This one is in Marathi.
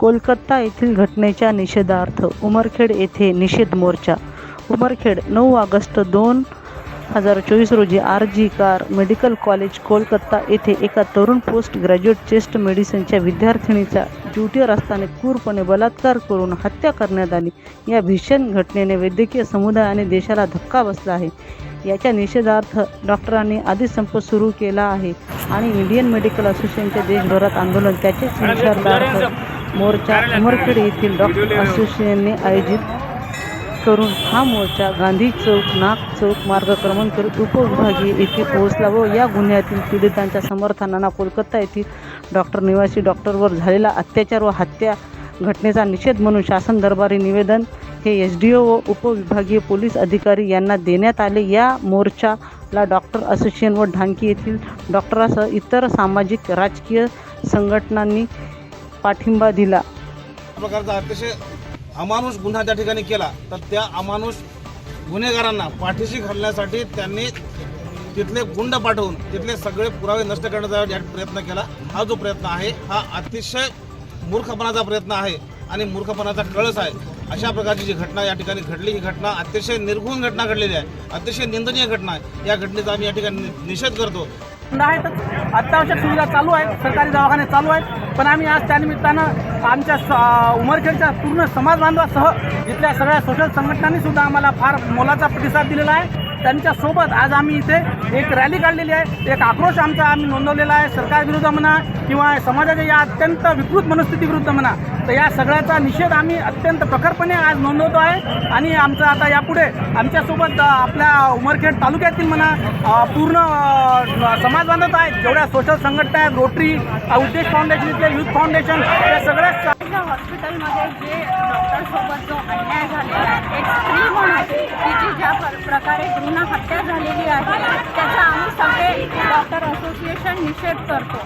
कोलकाता येथील घटनेच्या निषेधार्थ उमरखेड येथे निषेध मोर्चा. उमरखेड नऊ ऑगस्ट दोन हजार चोवीस रोजी R G Kar medical college Kolkata येथे एका तरुण पोस्ट ग्रॅज्युएट चेस्ट मेडिसिनच्या विद्यार्थिनीचा ड्युटीवर असताना क्रूरपणे बलात्कार करून हत्या करण्यात आली. या भीषण घटनेने वैद्यकीय समुदाय आणि देशाला धक्का बसला आहे. याच्या निषेधार्थ डॉक्टरांनी आधीच संप सुरू केला आहे आणि इंडियन मेडिकल असोसिएशनचे देशभरात आंदोलन त्याचेच निषेधार्थ मोर्चा उमरखेड येथील डॉक्टर असोसिएशनने आयोजित करून हा मोर्चा गांधी चौक नाग चौक मार्गक्रमण करीत उपविभागीय येथे पोहोचला व या गुन्ह्यातील पीडितांच्या समर्थनांना कोलकाता येथील डॉक्टर निवासी डॉक्टरवर झालेला अत्याचार व हत्या घटनेचा निषेध म्हणून शासन दरबारी निवेदन हे एस डी ओ व उपविभागीय पोलीस अधिकारी यांना देण्यात आले. या मोर्चाला डॉक्टर असोसिएशन व ढांकी येथील डॉक्टरासह इतर सामाजिक राजकीय संघटनांनी पाठिंबा दिला. प्रकारचा अतिशय अमानुष गुन्हा त्या ठिकाणी केला. तर त्या अमानुष गुन्हेगारांना पाठीशी घालण्यासाठी त्यांनी तिथले गुंड पाठवून तिथले सगळे पुरावे नष्ट करण्याचा प्रयत्न केला. हा जो प्रयत्न आहे हा अतिशय मूर्खपणाचा प्रयत्न आहे आणि मूर्खपणाचा कळस आहे. अशा प्रकारची जी घटना या ठिकाणी घडली ही घटना अतिशय निर्घुण घटना घडलेली आहे. अतिशय निंदनीय घटना आहे. या घटनेचा आम्ही या ठिकाणी निषेध करतो. आहेत. अत्यावश्यक सुविधा चालू आहेत सरकारी दवाखाने चालू आहेत. पण आम्ही आज त्यानिमित्तानं आमच्या स- उमरखेडच्या पूर्ण समाज बांधवासह इथल्या सगळ्या सोशल संघटनांनी सुद्धा आम्हाला फार मोलाचा प्रतिसाद दिलेला आहे. त्यांच्यासोबत आज आम्ही इथे एक रॅली काढलेली आहे. एक आक्रोश आमचा आम्ही नोंदवलेला आहे. सरकारविरुद्ध म्हणा किंवा समाजाच्या या अत्यंत विकृत मनस्थितीविरुद्ध म्हणा तर या सगळ्याचा निषेध आम्ही अत्यंत प्रखरपणे आज नोंदवतो आहे. आणि आमचं आता यापुढे आमच्यासोबत आपल्या उमरखेड तालुक्यातील म्हणा पूर्ण समाज बांधत आहेत. जेवढ्या सोशल संघटना आहेत रोटरी उद्देश फाउंडेशन इथले युथ फाउंडेशन हे सगळ्याच हॉस्पिटलमध्ये जे डॉक्टरसोबत जो अन्याय झालेला आहे तिची ज्या प्रकारे भ्रूण हत्या झालेली आहे त्याचा आम्ही सगळे डॉक्टर असोसिएशन निषेध करतो.